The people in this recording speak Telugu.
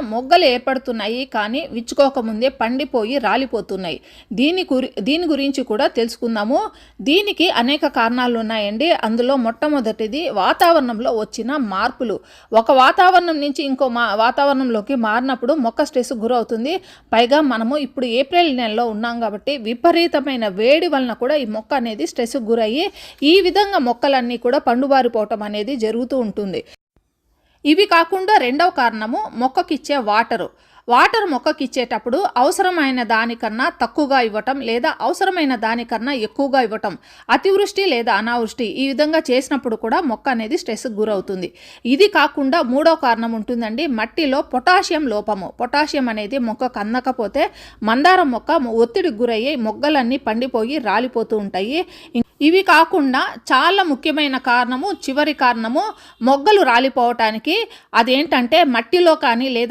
మొగ్గలు ఏర్పడుతున్నాయి కానీ విచ్చుకోకముందే పండిపోయి రాలిపోతున్నాయి. దీని గురి దీని గురించి కూడా తెలుసుకుందాము. దీనికి అనేక కారణాలు ఉన్నాయండి. అందులో మొట్టమొదటిది వాతావరణంలో వచ్చిన మార్పులు. ఒక వాతావరణం నుంచి ఇంకో మా వాతావరణంలోకి మారినప్పుడు మొక్క స్ట్రెస్ గురవుతుంది. పైగా మనము ఇప్పుడు ఏప్రిల్ నెలలో ఉన్నాం కాబట్టి విపరీతమైన వేడి వలన కూడా ఈ మొక్క అనేది స్ట్రెస్ గురయ్యి ఈ విధంగా మొక్కలన్నీ కూడా పండుబారిపోవటం అనేది జరుగుతూ ఉంటుంది. ఇవి కాకుండా రెండవ కారణము మొక్కకిచ్చే వాటరు. వాటర్ మొక్కకిచ్చేటప్పుడు అవసరమైన దానికన్నా తక్కువగా ఇవ్వటం లేదా అవసరమైన దానికన్నా ఎక్కువగా ఇవ్వటం అతివృష్టి లేదా అనావృష్టి ఈ విధంగా చేసినప్పుడు కూడా మొక్క అనేది స్ట్రెస్ గురవుతుంది. ఇది కాకుండా మూడో కారణం ఉంటుందండి మట్టిలో పొటాషియం లోపము. పొటాషియం అనేది మొక్కకు అందకపోతే మందారం మొక్క ఒత్తిడికి గురయ్యి మొగ్గలన్నీ పండిపోయి రాలిపోతూ ఉంటాయి. ఇవి కాకుండా చాలా ముఖ్యమైన కారణము చివరి కారణము మొగ్గలు రాలిపోవటానికి అదేంటంటే మట్టిలో కానీ లేదా